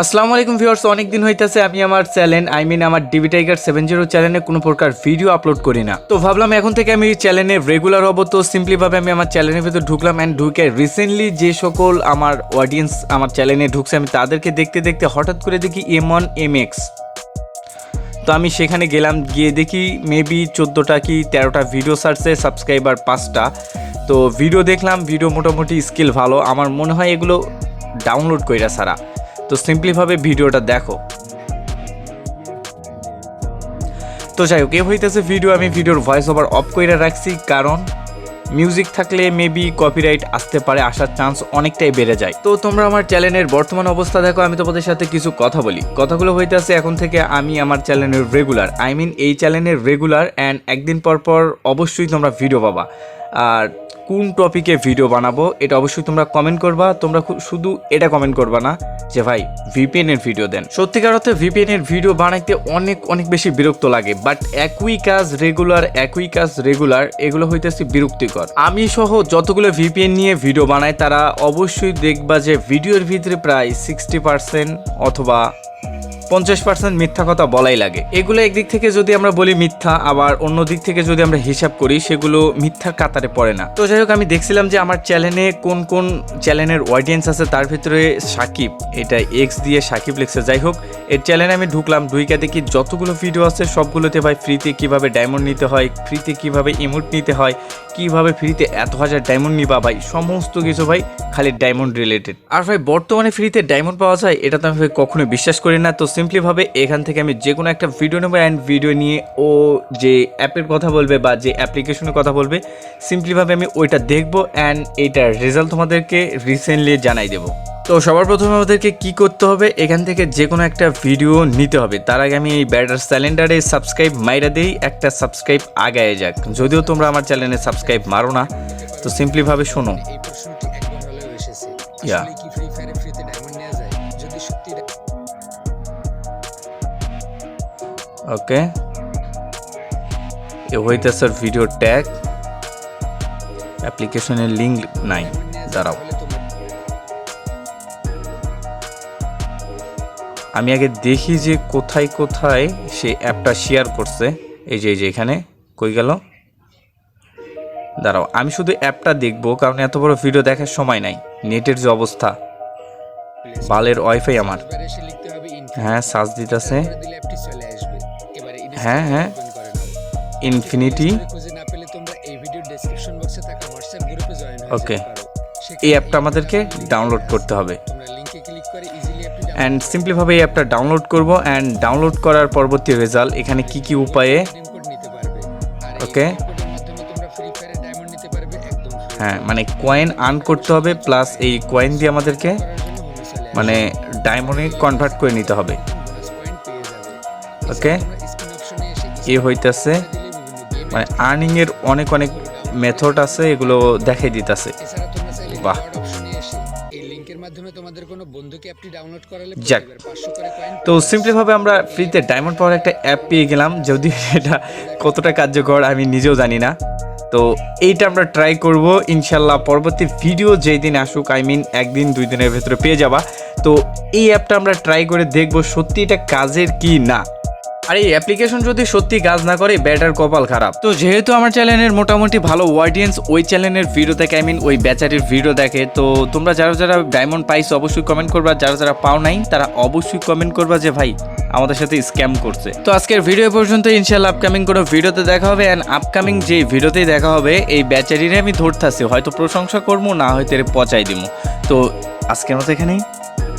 আসসালামু আলাইকুম ভিউয়ার্স অনেক দিন হইতাছে, আমি আমার চ্যানেল আই মিন আমার ডিবি টাইগার সেভেন জিরো চ্যানেলে কোনো প্রকার ভিডিও আপলোড করি না। তো ভাবলাম এখন থেকে আমি চ্যানেলে রেগুলার হব, তো সিম্পলি ভাবে আমি আমার চ্যানেলের ভিতর ঢুকলাম অ্যান্ড ঢুকে রিসেন্টলি যে সকল আমার অডিয়েন্স আমার চ্যানেলে ঢুকছে, আমি তাদেরকে দেখতে দেখতে হঠাৎ করে দেখি এম ওয়ান এম এক্স তো আমি সেখানে গেলাম, গিয়ে দেখি মেবি চোদ্দোটা কি তেরোটা ভিডিও সার্চে সাবস্ক্রাইবার পাঁচটা। তো ভিডিও দেখলাম ভিডিও মোটামুটি স্কিল ভালো, আমার মনে হয় এগুলো ডাউনলোড কইরা সারা তো সিম্পলিভাবে ভিডিওটা দেখো। তো যাই হোক, এ হইতেছে ভিডিও আমি ভিডিওর ভয়েস ওভার অফ করে রাখছি, কারণ মিউজিক থাকলে মেবি কপিরাইট আসতে পারে, আসার চান্স অনেকটাই বেড়ে যায়। তো তোমরা আমার চ্যানেলের বর্তমান অবস্থা দেখো, আমি তোমাদের সাথে কিছু কথা বলি। কথাগুলো হইতেছে এখন থেকে আমি আমার চ্যানেলের রেগুলার আই মিন এই চ্যানেলের রেগুলার অ্যান্ড একদিন পর পর অবশ্যই তোমরা ভিডিও পাবা। আর কোন টপিকে ভিডিও বানাবো, এটা অবশ্যই তোমরা কমেন্ট করবা। তোমরা শুধু এটা কমেন্ট করবা না যে, ভাই ভিপিএন এর ভিডিও দেন। সত্যিকার অর্থে ভিপিএন এর ভিডিও বানাইতে অনেক অনেক বেশি বিরক্ত লাগে বাট একই কাজ রেগুলার একই কাজ রেগুলার এগুলো হইতেছে বিরক্তিকর। আমি সহ যতগুলো ভিপিএন নিয়ে ভিডিও বানাই, তারা অবশ্যই দেখবা যে ভিডিওর ভিতরে প্রায় সিক্সটি পার্সেন্ট অথবা পঞ্চাশ পার্সেন্ট মিথ্যা কথা বলাই লাগে। এগুলো একদিক থেকে যদি আমরা বলি মিথ্যা, আবার অন্য দিক থেকে যদি আমরা হিসাব করি, সেগুলো মিথ্যার কাতারে পড়ে না। তো যাই হোক আমি দেখছিলাম যে আমার চ্যানেলে কোন কোন চ্যানেলের অডিয়েন্স আছে, তার ভিতরে সাকিব, এটা এক্স দিয়ে সাকিব লিখছে। যাই হোক এর চ্যানেলে আমি ঢুকলাম, ঢুইকা দেখি যতগুলো ভিডিও আছে, সবগুলোতে ভাই ফ্রিতে কীভাবে ডায়মন্ড নিতে হয় ফ্রিতে কীভাবে ইমোট নিতে হয় কীভাবে ফ্রিতে এত হাজার ডায়মন্ড নিবা ভাই? সমস্ত কিছু ভাই খালি ডায়মন্ড রিলেটেড আর ভাই, বর্তমানে ফ্রিতে ডায়মন্ড পাওয়া যায়, এটা তো আমি ভাই কখনোই বিশ্বাস করি না। তো সিম্পলিভাবে এখান থেকে আমি যে কোনো একটা ভিডিও নেব অ্যান্ড ভিডিও নিয়ে ও যে অ্যাপের কথা বলবে বা যে অ্যাপ্লিকেশনের কথা বলবে সিম্পলিভাবে আমি ওইটা দেখব অ্যান্ড এইটার রেজাল্ট তোমাদেরকে রিসেন্টলি জানাই দেবো। তো সবার প্রথমে আমাদেরকে কি করতে হবে? এখান থেকে যে কোনো একটা ভিডিও নিতে হবে। তার আগে আমি এই ব্যাটার স্যালেন্ডারে সাবস্ক্রাইব মাইরা দিই একটা সাবস্ক্রাইব আগায় যাক। যদিও তোমরা আমার চ্যানেলে সাবস্ক্রাইব মারো না তো সিম্পলিভাবে শোনো। ডা- ওকে। এ হইতেছে ভিডিও ট্যাগ অ্যাপ্লিকেশনের লিঙ্ক নাই। দাঁড়াও। আমি আগে দেখি যে কোথায় কোথায় সে অ্যাপটা শেয়ার করছে। এই যে এই যে এখানে কই গেল? দাঁড়াও আমি শুধু অ্যাপটা দেখব কারণ এত বড় ভিডিও দেখার সময় নাই। নেটের যে অবস্থা বালের ওয়াইফাই আমার। হ্যাঁ সার্চ দিতেছে। হ্যাঁ, হ্যাঁ। ইনফিনিটি সেখানে এই অ্যাপটা আমাদেরকে ডাউনলোড করতে হবে। অ্যান্ড সিম্পলিভাবে এই অ্যাপটা ডাউনলোড করব অ্যান্ড ডাউনলোড করার পরবর্তী রেজাল্ট এখানে কি কি উপায়ে পারবে হ্যাঁ মানে কয়েন আর্ন করতে হবে প্লাস এই কয়েন দিয়ে আমাদেরকে। মানে ডায়মন্ডে কনভার্ট করে নিতে হবে এসে এ হইতাছে মানে আর্নিংয়ের অনেক অনেক মেথড আছে, এগুলো দেখাই দিতেছে বাহ। লিংকের মাধ্যমে তোমাদের কোনো বন্ধুকে অ্যাপটি ডাউনলোড করালে যাক। প্রতিবার 500 করে তো সিম্পলিভাবে আমরা ফ্রিতে ডায়মন্ড পাওয়ার একটা অ্যাপ পেয়ে গেলাম যদি এটা কতটা কার্যকর আমি নিজেও জানি না। তো এইটা আমরা ট্রাই করব ইনশাল্লাহ পরবর্তী ভিডিও যেই দিন আসুক আই মিন একদিন দুই দিনের ভেতরে পেয়ে যাবা। তো এই অ্যাপটা আমরা ট্রাই করে দেখব সত্যি এটা কাজের কি না। আর এই অ্যাপ্লিকেশন যদি সত্যি কাজ না করে, ব্যাটার কপাল খারাপ। তো যেহেতু আমার চ্যানেলের মোটামুটি ভালো অডিয়েন্স ওই চ্যানেলের ভিডিও দেখে আই মিন ওই ব্যাচারির ভিডিও দেখে, তো তোমরা যারা যারা ডায়মন্ড পাইছো, অবশ্যই কমেন্ট করবা। যারা যারা পাও নাই, তারা অবশ্যই কমেন্ট করবা যে, ভাই, আমাদের সাথে স্ক্যাম করছে। তো আজকের ভিডিও পর্যন্ত ইনশাল্লাহ আপকামিং কোনো ভিডিওতে দেখা হবে অ্যান্ড আপকামিং যে ভিডিওতেই দেখা হবে, এই ব্যাচারিরে আমি ধরতেছি। হয়তো প্রশংসা করব, না হয়তো এর পচাই দিব। তো আজকের মতো এখানেই।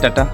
টাটা।